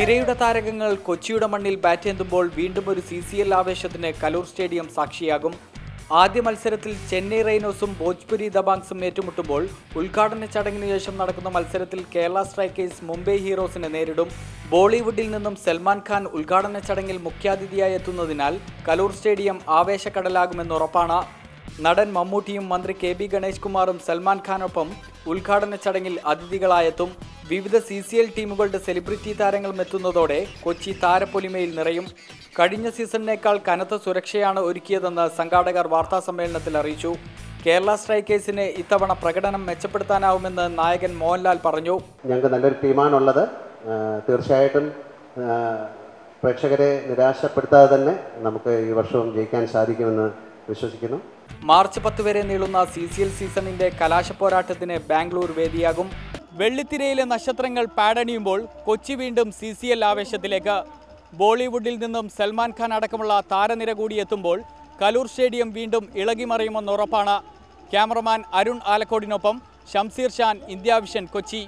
തിരയുടെ താരകങ്ങൾ കൊച്ചിയുടെ മണ്ണിൽ ബാറ്റേന്തുമ്പോൾ വീണ്ടും ഒരു സി സി എൽ ആവേശത്തിന് കലൂർ സ്റ്റേഡിയം സാക്ഷിയാകും. ആദ്യ മത്സരത്തിൽ ചെന്നൈ റൈനോസും ഭോജ്പുരി ദബാങ്സും ഏറ്റുമുട്ടുമ്പോൾ ഉദ്ഘാടന ചടങ്ങിന് ശേഷം നടക്കുന്ന മത്സരത്തിൽ കേരള സ്ട്രൈക്കേഴ്സ് മുംബൈ ഹീറോസിനെ നേരിടും. ബോളിവുഡിൽ നിന്നും സൽമാൻ ഖാൻ ഉദ്ഘാടന ചടങ്ങിൽ മുഖ്യാതിഥിയായി എത്തുന്നതിനാൽ കലൂർ സ്റ്റേഡിയം ആവേശക്കടലാകുമെന്ന് ഉറപ്പാണ്. നടൻ മമ്മൂട്ടിയും മന്ത്രി കെ ബി ഗണേഷ് കുമാറും സൽമാൻ ഖാനൊപ്പം ഉദ്ഘാടന ചടങ്ങിൽ അതിഥികളായെത്തും. വിവിധ സി സി എൽ ടീമുകളുടെ സെലിബ്രിറ്റി താരങ്ങളും എത്തുന്നതോടെ കൊച്ചി താരപ്പൊലിമയിൽ നിറയും. കഴിഞ്ഞ സീസണിനേക്കാൾ കനത്ത സുരക്ഷയാണ് ഒരുക്കിയതെന്ന് സംഘാടകർ വാർത്താസമ്മേളനത്തിൽ അറിയിച്ചു. കേരള സ്ട്രൈക്കേഴ്സിന് ഇത്തവണ പ്രകടനം മെച്ചപ്പെടുത്താനാവുമെന്ന് നായകൻ മോഹൻലാൽ പറഞ്ഞു. ഞങ്ങൾക്ക് നല്ലൊരു ടീമാണുള്ളത്. തീർച്ചയായിട്ടും പ്രേക്ഷകരെ നിരാശപ്പെടുത്താതെ തന്നെ നമുക്ക് ഈ വർഷവും ജയിക്കാൻ സാധിക്കുമെന്ന് വിശ്വസിക്കുന്നു. മാർച്ച് പത്ത് വരെ നീളുന്ന സി സി എൽ സീസണിന്റെ കലാശപ്പോരാട്ടത്തിന് ബാംഗ്ലൂർ വേദിയാകും. വെള്ളിത്തിരയിലെ നക്ഷത്രങ്ങൾ പാടണിയുമ്പോൾ കൊച്ചി വീണ്ടും സി സി എൽ ആവേശത്തിലേക്ക്. ബോളിവുഡിൽ നിന്നും സൽമാൻ ഖാൻ അടക്കമുള്ള താരനിര കൂടി എത്തുമ്പോൾ കലൂർ സ്റ്റേഡിയം വീണ്ടും ഇളകിമറിയുമെന്ന് ഉറപ്പാണ്. ക്യാമറമാൻ അരുൺ ആലക്കോടിനൊപ്പം ഷംസീർ ഷാൻ ഇന്ത്യ വിഷൻ കൊച്ചി.